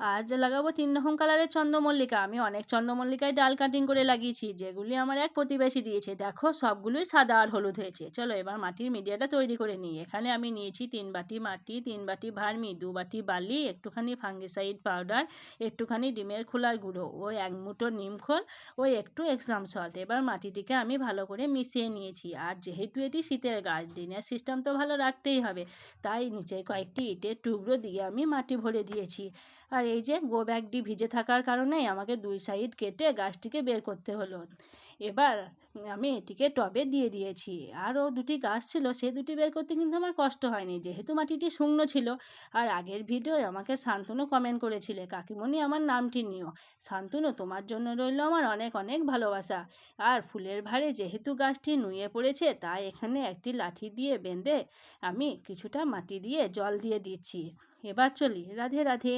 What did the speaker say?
আজ লাগাবো তিন রকম কালারের চন্দ্রমল্লিকা আমি অনেক চন্দ্রমল্লিকায় ডাল কাটিং করে লাগিয়েছি, যেগুলি আমার এক প্রতিবেশী দিয়েছে। দেখো, সবগুলোই সাদা আর হলুদ হয়েছে। চলো এবার মাটির মিডিয়াটা তৈরি করে নিই। এখানে আমি নিয়েছি তিন বাটি মাটি, তিন বাটি ভার্মি, দু বাটি বালি একটুখানি ফাঙ্গিসাইড পাউডার, একটুখানি ডিমের খোলার গুঁড়ো ও এক মুঠো নিমখোল ও একটু এক্সাম সল্ট। এবার মাটিটিকে আমি ভালো করে মিশিয়ে নিয়েছি। আর যেহেতু এটি শীতের গাছ, দিনের সিস্টেম তো ভালো রাখতেই হবে, তাই নিচে কয়েকটি ইটের টুকরো দিয়ে আমি মাটি ভরে দিয়েছি। আর এই যে গো ব্যাগটি ভিজে থাকার কারণেই আমাকে দুই সাইড কেটে গাছটিকে বের করতে হলো। এবার আমি এটিকে টবে দিয়ে দিয়েছি। আরও দুটি গাছ ছিল সেই দুটি বের করতে কিন্তু আমার কষ্ট হয়নি। যেহেতু মাটিটি শুকনো ছিল, আর আগের ভিডিওয় আমাকে শান্তনু কমেন্ট করেছিলে, কাকিমণি, আমার নামটি নিও। শান্তনু, তোমার জন্য রইল আমার অনেক অনেক ভালোবাসা। আর ফুলের ভারে যেহেতু গাছটি নুয়ে পড়েছে, তাই এখানে একটি লাঠি দিয়ে বেঁধে আমি কিছুটা মাটি দিয়ে জল দিয়ে দিচ্ছি। এবার চলি, রাধে রাধে।